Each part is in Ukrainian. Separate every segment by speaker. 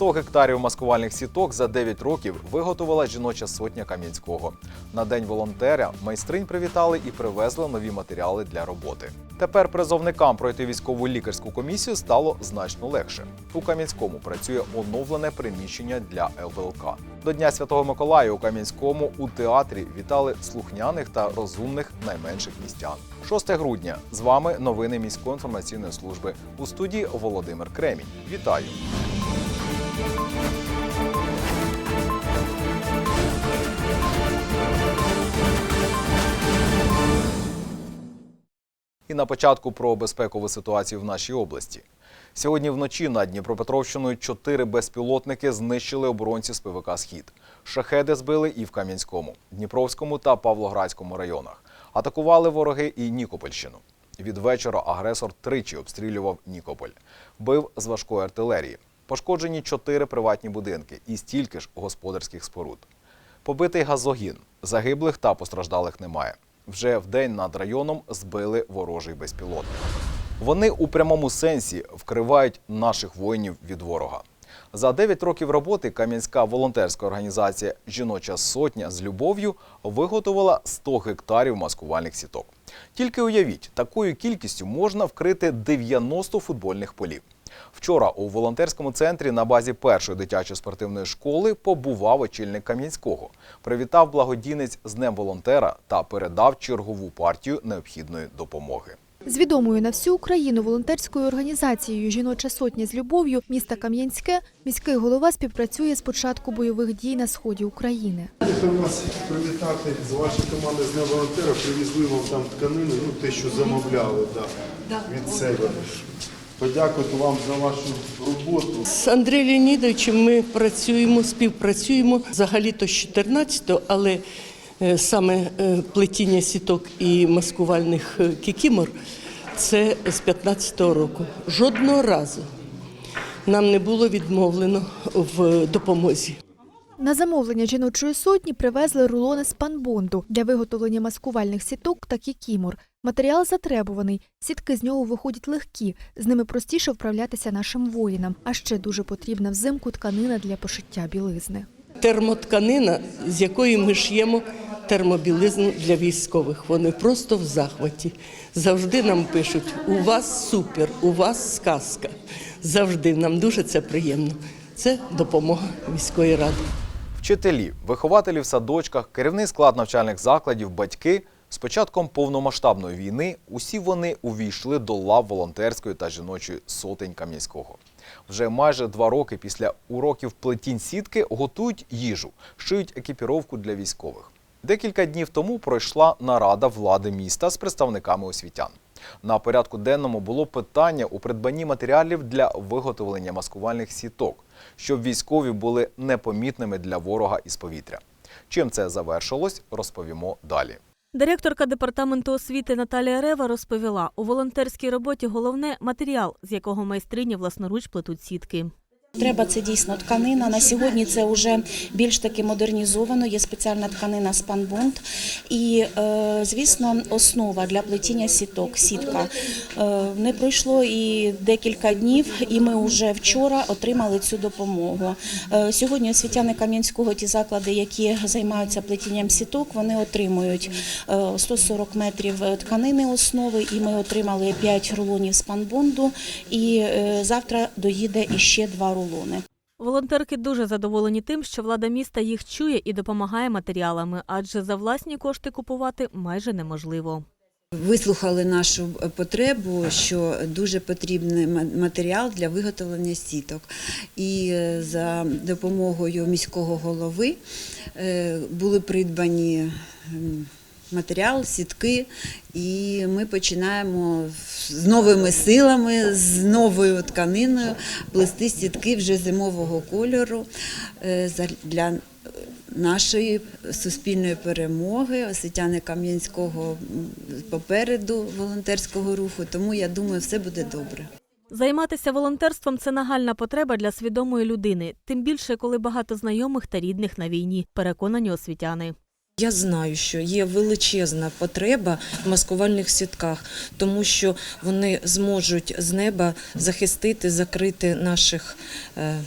Speaker 1: 100 гектарів маскувальних сіток за 9 років виготовила жіноча сотня Кам'янського. На день волонтера майстринь привітали і привезли нові матеріали для роботи. Тепер призовникам пройти військову лікарську комісію стало значно легше. У Кам'янському працює оновлене приміщення для ЛВЛК. До Дня Святого Миколая у Кам'янському у театрі вітали слухняних та розумних найменших містян. 6 грудня з вами новини міської інформаційної служби у студії Володимир Кремінь. Вітаю! І на початку про безпекову ситуацію в нашій області. Сьогодні вночі над Дніпропетровщиною чотири безпілотники знищили оборонці з ПВК Схід. Шахеди збили і в Кам'янському, Дніпровському та Павлоградському районах. Атакували вороги і Нікопольщину. Від вечора агресор тричі обстрілював Нікополь. Бив з важкої артилерії. Пошкоджені чотири приватні будинки і стільки ж господарських споруд. Побитий газогін. Загиблих та постраждалих немає. Вже вдень над районом збили ворожий безпілотник. Вони у прямому сенсі вкривають наших воїнів від ворога. За 9 років роботи Кам'янська волонтерська організація Жіноча сотня з любов'ю виготовила 100 гектарів маскувальних сіток. Тільки уявіть, такою кількістю можна вкрити 90 футбольних полів. Вчора у волонтерському центрі на базі першої дитячої спортивної школи побував очільник Кам'янського, привітав благодійниць з Днем волонтера та передав чергову партію необхідної допомоги.
Speaker 2: З відомою на всю Україну волонтерською організацією Жіноча сотня з любов'ю міста Кам'янське міський голова співпрацює з початку бойових дій на сході України.
Speaker 3: Хочу вас привітати з вашої команди з Днем волонтера. Привезли вам там тканину, ну те, що замовляли да, від себе. Подякувати вам за вашу роботу.
Speaker 4: З Андрієм Леонідовичем ми працюємо, співпрацюємо взагалі-то з 14-го, але е, саме е, плетіння сіток і маскувальних е, кікімор це з 15-го року. Жодного разу нам не було відмовлено в допомозі.
Speaker 2: На замовлення жіночої сотні привезли рулони з панбонду для виготовлення маскувальних сіток та кікімор. Матеріал затребуваний, сітки з нього виходять легкі, з ними простіше вправлятися нашим воїнам. А ще дуже потрібна взимку тканина для пошиття білизни.
Speaker 4: Термотканина, з якої ми ш'ємо термобілизну для військових. Вони просто в захваті. Завжди нам пишуть: у вас супер, у вас сказка. Завжди нам дуже це приємно. Це допомога міської ради.
Speaker 1: Вчителі, вихователі в садочках, керівний склад навчальних закладів, батьки. З початком повномасштабної війни усі вони увійшли до лав волонтерської та жіночої сотень Кам'янського. Вже майже два роки після уроків плетінь сітки готують їжу, шиють екіпіровку для військових. Декілька днів тому пройшла нарада влади міста з представниками освітян. На порядку денному було питання у придбанні матеріалів для виготовлення маскувальних сіток, щоб військові були непомітними для ворога із повітря. Чим це завершилось, розповімо далі.
Speaker 5: Директорка департаменту освіти Наталія Рева розповіла, у волонтерській роботі головне матеріал, з якого майстрині власноруч плетуть сітки.
Speaker 6: Треба це дійсно тканина. На сьогодні це вже більш таки модернізовано. Є спеціальна тканина спанбонд. І, е, звісно, основа для плетіння сіток, сітка. Е, Не пройшло і декілька днів, і ми вже вчора отримали цю допомогу. Е, Сьогодні освітяни Кам'янського, ті заклади, які займаються плетінням сіток, вони отримують е, 140 метрів тканини основи, і ми отримали 5 рулонів спанбонду. І завтра доїде іще два рулони.
Speaker 5: Волонтерки дуже задоволені тим, що влада міста їх чує і допомагає матеріалами, адже за власні кошти купувати майже неможливо.
Speaker 7: Вислухали нашу потребу, що дуже потрібний матеріал для виготовлення сіток. І е, за допомогою міського голови е, були придбані матеріал, сітки, і ми починаємо з новими силами, з новою тканиною плести сітки вже зимового кольору е, для нашої суспільної перемоги, освітяни Кам'янського попереду волонтерського руху. Тому я думаю, все буде добре.
Speaker 5: Займатися волонтерством це нагальна потреба для свідомої людини, тим більше, коли багато знайомих та рідних на війні, переконані освітяни.
Speaker 8: Я знаю, що є величезна потреба в маскувальних сітках, тому що вони зможуть з неба захистити, закрити наших е,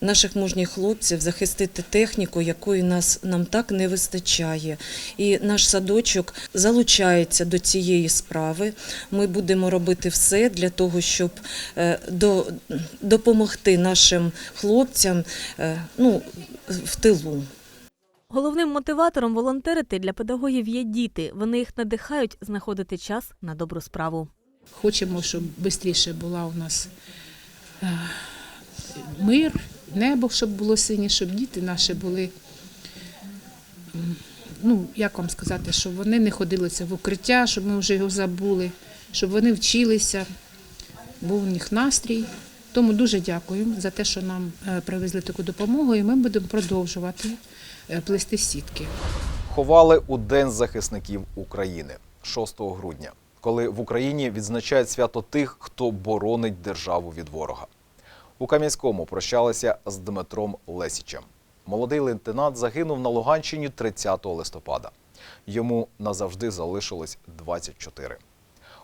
Speaker 8: наших мужніх хлопців захистити техніку, якої нас нам так не вистачає. І наш садочок залучається до цієї справи. Ми будемо робити все для того, щоб е, до, допомогти нашим хлопцям е, ну, в тилу.
Speaker 5: Головним мотиватором волонтерити для педагогів є діти. Вони їх надихають знаходити час на добру справу.
Speaker 9: Хочемо, щоб швидше була у нас е, мир, небо, щоб було синє, щоб діти наші були. Ну, як вам сказати, щоб вони не ходилися в укриття, щоб ми вже його забули, щоб вони вчилися, був у них настрій. Тому дуже дякую за те, що нам е, привезли таку допомогу, і ми будемо продовжувати плести сітки.
Speaker 1: Ховали у День захисників України 6 грудня, коли в Україні відзначають свято тих, хто боронить державу від ворога. У Кам'янському прощалися з Дмитром Лесічем. Молодий лейтенант загинув на Луганщині 30 листопада. Йому назавжди залишилось 24.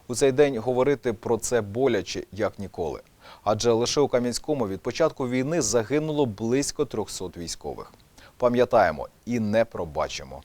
Speaker 1: У цей день говорити про це боляче, як ніколи. Адже лише у Кам'янському від початку війни загинуло близько 300 військових. Пам'ятаємо і не пробачимо.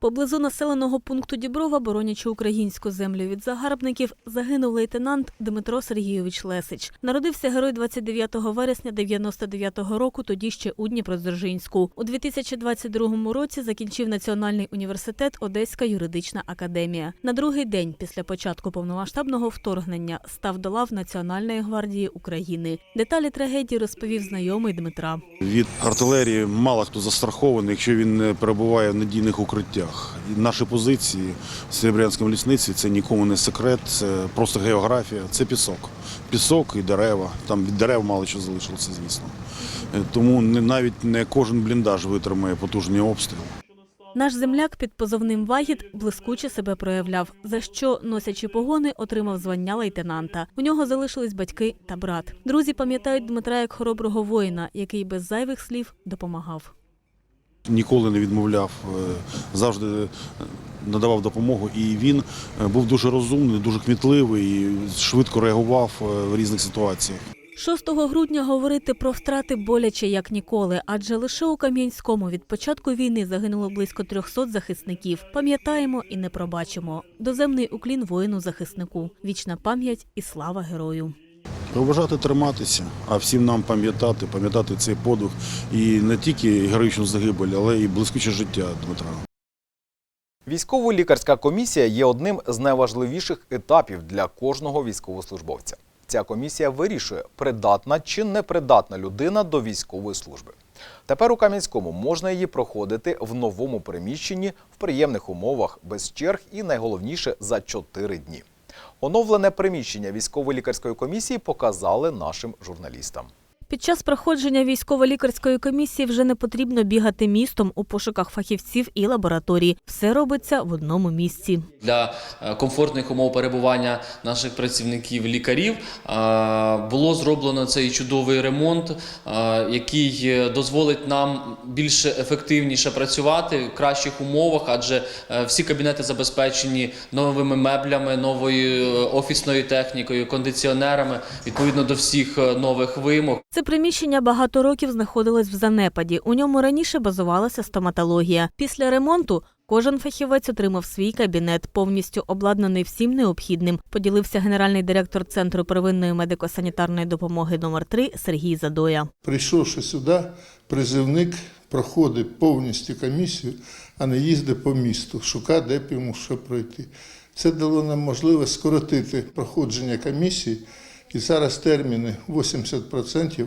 Speaker 5: Поблизу населеного пункту Діброва, боронячи українську землю від загарбників, загинув лейтенант Дмитро Сергійович Лесич. Народився герой 29 вересня 99-го року, тоді ще у Дніпродзержинську. У 2022 році закінчив Національний університет Одеська юридична академія. На другий день після початку повномасштабного вторгнення став до лав Національної гвардії України. Деталі трагедії розповів знайомий Дмитра.
Speaker 10: Від артилерії мало хто застрахований, якщо він перебуває в надійних укриттях. І наші позиції в Серебрянському лісниці це нікому не секрет, це просто географія, це пісок. Пісок і дерева. Там від дерев мало що залишилося, звісно. Е, Тому навіть не кожен бліндаж витримає потужний обстріл.
Speaker 5: Наш земляк під позовним Вагіт блискуче себе проявляв, за що, носячи погони, отримав звання лейтенанта. У нього залишились батьки та брат. Друзі пам'ятають Дмитра як хороброго воїна, який без зайвих слів допомагав.
Speaker 10: Ніколи не відмовляв, е, завжди е, надавав допомогу. І він е, був дуже розумний, дуже кмітливий, і швидко реагував в різних ситуаціях.
Speaker 5: 6 грудня говорити про втрати боляче як ніколи, адже лише у Кам'янському від початку війни загинуло близько 300 захисників. Пам'ятаємо і не пробачимо. Доземний уклін воїну-захиснику. Вічна пам'ять і слава герою.
Speaker 10: Побажати триматися, а всім нам пам'ятати, пам'ятати цей подвиг і не тільки героїчну загибель, але і блискуче життя Дмитра.
Speaker 1: Військово-лікарська комісія є одним з найважливіших етапів для кожного військовослужбовця. Ця комісія вирішує, придатна чи непридатна людина до військової служби. Тепер у Кам'янському можна її проходити в новому приміщенні в приємних умовах, без черг і найголовніше за 4 дні. Оновлене приміщення військово-лікарської комісії показали нашим журналістам.
Speaker 5: Під час проходження військово-лікарської комісії вже не потрібно бігати містом у пошуках фахівців і лабораторій. Все робиться в одному місці.
Speaker 11: для е, комфортних умов перебування наших працівників лікарів е, було зроблено цей чудовий ремонт, е, який дозволить нам більш ефективніше працювати в кращих умовах, адже всі кабінети забезпечені новими меблями, новою офісною технікою, кондиціонерами відповідно до всіх нових вимог.
Speaker 5: Це приміщення багато років знаходилось в занепаді. У ньому раніше базувалася стоматологія. Після ремонту кожен фахівець отримав свій кабінет, повністю обладнаний всім необхідним. Поділився генеральний директор центру первинної медико-санітарної допомоги номер 3 Сергій Задоя.
Speaker 12: Прийшовши сюди, призивник проходить повністю комісію, а не їздить по місту, шукає, де б йому що пройти. Це дало нам можливість скоротити проходження комісії, і зараз терміни 80%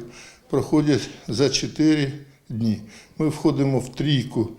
Speaker 12: проходять за 4 дні. Ми входимо в трійку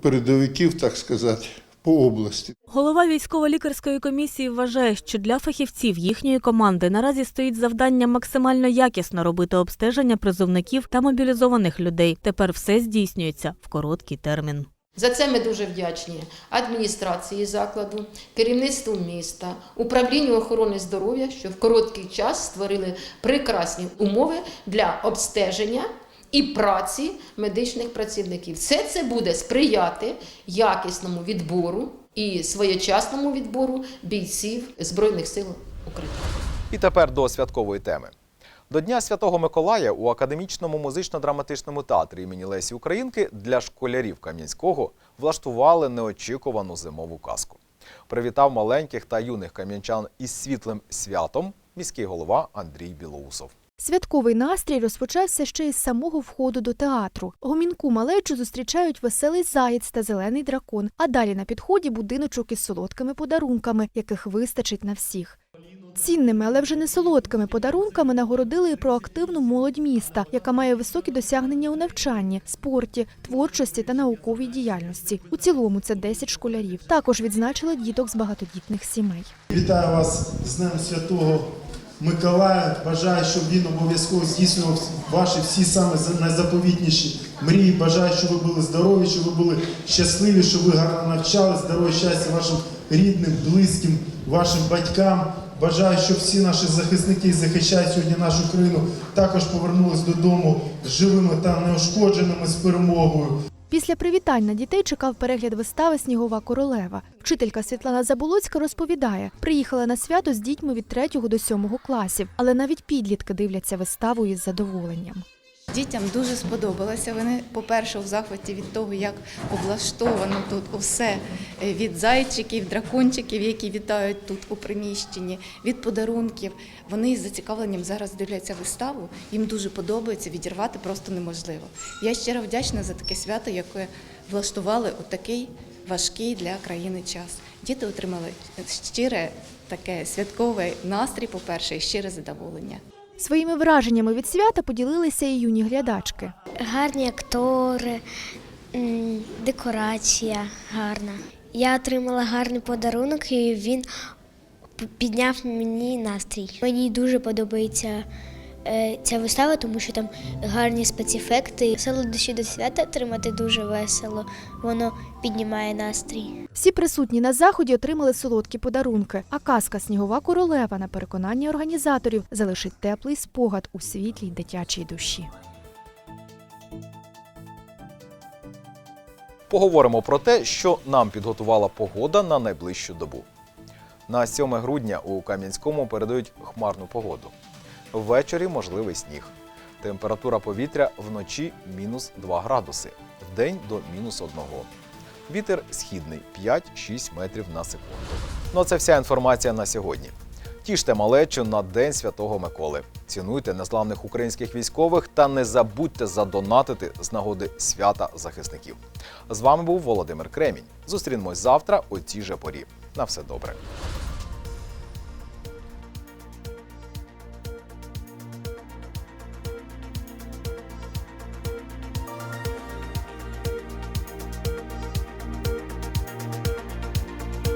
Speaker 12: передовиків, так сказати, по області.
Speaker 5: Голова військово-лікарської комісії вважає, що для фахівців їхньої команди наразі стоїть завдання максимально якісно робити обстеження призовників та мобілізованих людей. Тепер все здійснюється в короткий термін.
Speaker 13: За це ми дуже вдячні адміністрації закладу, керівництву міста, управлінню охорони здоров'я, що в короткий час створили прекрасні умови для обстеження і праці медичних працівників. Все це буде сприяти якісному відбору і своєчасному відбору бійців Збройних сил України.
Speaker 1: І тепер до святкової теми. До Дня Святого Миколая у академічному музично-драматичному театрі імені Лесі Українки для школярів Кам'янського влаштували неочікувану зимову казку. Привітав маленьких та юних кам'янчан із світлим святом міський голова Андрій Білоусов.
Speaker 2: Святковий настрій розпочався ще із самого входу до театру. Гомінку малечу зустрічають веселий заєць та зелений дракон. А далі на підході будиночок із солодкими подарунками, яких вистачить на всіх. Цінними, але вже не солодкими подарунками нагородили і проактивну молодь міста, яка має високі досягнення у навчанні, спорті, творчості та науковій діяльності. У цілому це 10 школярів. Також відзначили діток з багатодітних сімей.
Speaker 3: Вітаю вас з Днем Святого Миколая. Бажаю, щоб він обов'язково здійснював ваші всі саме найзаповітніші мрії. Бажаю, щоб ви були здорові, щоб ви були щасливі, щоб ви гарно навчали, здоров'я, щастя вашим рідним, близьким, вашим батькам. Бажаю, щоб всі наші захисники, захищають сьогодні нашу країну, також повернулись додому живими та неушкодженими з перемогою.
Speaker 2: Після привітань на дітей чекав перегляд вистави Снігова королева. Вчителька Світлана Заболоцька розповідає, приїхала на свято з дітьми від 3 до 7 класів, але навіть підлітки дивляться виставу із задоволенням.
Speaker 14: Дітям дуже сподобалося. Вони, по-перше, в захваті від того, як облаштовано тут усе е, від зайчиків, дракончиків, які вітають тут у приміщенні, від подарунків. Вони з зацікавленням зараз дивляться виставу. Їм дуже подобається, відірвати просто неможливо. Я щиро вдячна за таке свято, яке влаштували у такий важкий для країни час. Діти отримали щире таке святковий настрій, по-перше, і щире задоволення.
Speaker 2: Своїми враженнями від свята поділилися і юні глядачки.
Speaker 15: Гарні актори, декорація гарна. Я отримала гарний подарунок, і він підняв мені настрій. Мені дуже подобається ця вистава, тому що там гарні спецефекти. Солодощі до свята отримати дуже весело. Воно піднімає настрій.
Speaker 2: Всі присутні на заході отримали солодкі подарунки. А казка Снігова королева на переконання організаторів залишить теплий спогад у світлій дитячій душі.
Speaker 1: Поговоримо про те, що нам підготувала погода на найближчу добу. На 7 грудня у Кам'янському передають хмарну погоду. Ввечері можливий сніг. Температура повітря вночі мінус 2 градуси, вдень до мінус 1. Вітер східний 5-6 метрів на секунду. Ну а це вся інформація на сьогодні. Тіште малечу на День Святого Миколи. Цінуйте незламних українських військових та не забудьте задонатити з нагоди свята захисників. З вами був Володимир Кремінь. Зустрінемось завтра у цій же порі. На все добре.